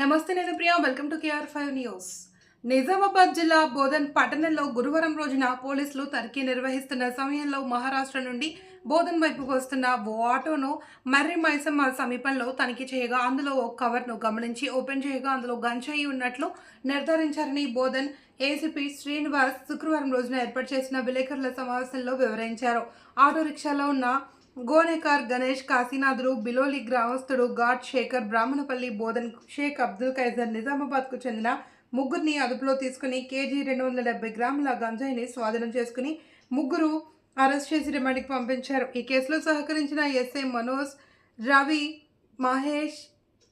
నమస్తే నేను Priya welcome to KR five news Nizamabad జిల్లా బోధన్ పట్టణంలో గురువారం రోజున పోలీసులు తనిఖీ నిర్వహిస్తున్న సమయంలో మహారాష్ట్ర నుండి బోధన్ వైపుకు వస్తున్న ఓ ఆటోను మర్రి మైసమ్మ సమీపంలో తనిఖీ చేయగా అందులో ఓ కవర్ను గమనించి ఓపెన్ చేయగా అందులో గంజాయి ఉన్నట్లు నిర్ధారించారని బోధన్ ఏసీపీ శ్రీనివాస్ శుక్రవారం రోజున ఏర్పాటు చేసిన విలేకరుల సమావేశంలో వివరించారు. ఆటో రిక్షాలో ఉన్న గోనేకార్ గణేష్ కాశీనాథుడు బిలోలి గ్రామస్థుడు ఘాట్ శేఖర్ బ్రాహ్మణపల్లి బోధన్ షేక్ అబ్దుల్ ఖైజర్ నిజామాబాద్కు చెందిన ముగ్గురిని అదుపులో తీసుకుని కేజీ రెండు వందల డెబ్బై గ్రాముల గంజాయిని స్వాధీనం చేసుకుని ముగ్గురు అరెస్ట్ చేసి రిమాండ్కి పంపించారు. ఈ కేసులో సహకరించిన ఎస్ఐ మనోజ్ రవి మహేష్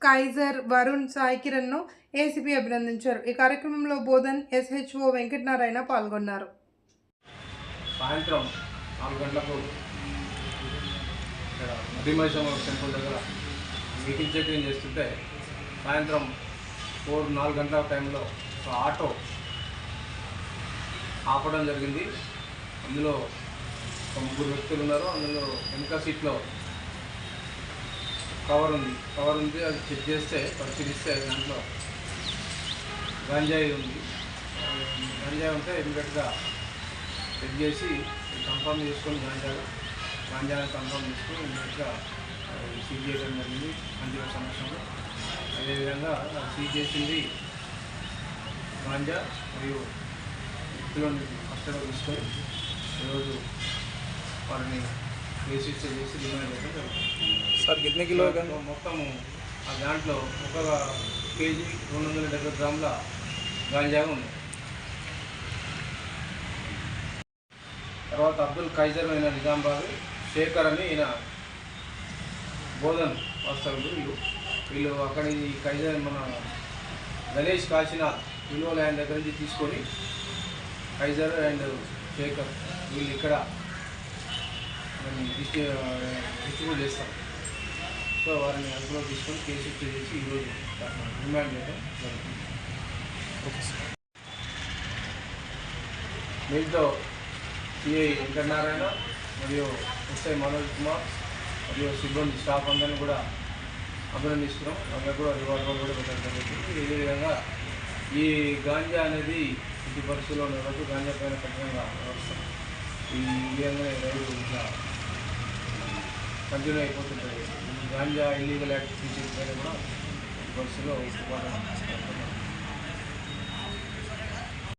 కైజర్ వరుణ్ సాయి కిరణ్ను ఏసీపీ అభినందించారు. ఈ కార్యక్రమంలో బోధన్ ఎస్హెచ్ఓ వెంకటనారాయణ పాల్గొన్నారు. సాయంత్రం నాలుగు గంటలకు ఇక్కడ మదిమైసమ్మ టెంపుల్ దగ్గర వెహికల్ చెకింగ్ చేస్తుంటే సాయంత్రం ఫోర్ నాలుగు గంటల టైంలో ఒక ఆటో ఆపడం జరిగింది. అందులో ఒక ముగ్గురు వ్యక్తులు ఉన్నారు. అందులో వెనుక సీట్లో కవర్ ఉంది. కవర్ ఉంది. అది చెక్ చేస్తే పరిశీలిస్తే దాంట్లో గంజాయి ఉంది. గంజాయి ఉంటే ఇమీడియట్గా చెక్ చేసి కన్ఫర్మ్ చేసుకొని గంజాయి గాంజాలను కన్ఫర్మ్ చేస్తూ ఇమీడియట్గా సీజ్ చేయడం జరిగింది మంజీవ సంవత్సరంలో అదేవిధంగా సీజ్ చేసింది గాంజా మరియు వ్యక్తులను కష్టంగా తీసుకొని ఈరోజు వారిని కేసీస్ చేసి రిమాండ్ చేయడం జరుగుతుంది. సార్ కిట్నీ కిలో మొత్తము ఆ దాంట్లో ఒక కేజీ రెండు వందల డెబ్బై గ్రాముల గాంజాగా ఉంది. తర్వాత అబ్దుల్ ఖైజర్ అయిన నిజామాబాద్ శేఖర్ అని ఈయన బోధన్ వస్తారు వీళ్ళు వీళ్ళు అక్కడి ఖైజర్ మన గణేష్ కాశీనాథ్ విలువ ల్యాండ్ దగ్గర నుంచి తీసుకొని కైజర్ అండ్ శేఖర్ వీళ్ళు ఇక్కడ డిస్ట్రి డిస్ట్రిబ్యూట్ చేస్తాం సో వారిని అదుపులో తీసుకొని కేసు రిజిస్టర్ చేసి ఈరోజు డిమాండ్ చేయడం జరుగుతుంది. దీంతో సిఐ వెంకటనారాయణ మరియు ఎస్ఐ మనోజ్ కుమార్ మరియు సిబ్బంది స్టాఫ్ అందరినీ కూడా అభినందిస్తున్నాం. వాళ్ళకి కూడా రివార్డులు కూడా పెట్టడం జరుగుతుంది ఇదే విధంగా ఈ గాంజా అనేది ఇటు పరిస్థితుల్లో వరకు గాంజా పైన కఠినంగా వ్యవహరిస్తాం ఈ విధంగా రైలు ఇట్లా కంటిన్యూ అయిపోతుంటుంది. ఈ గాంజా ఇల్లీగల్ యాక్టివిటీస్ పైన కూడా ఈ పరిస్థితుల్లో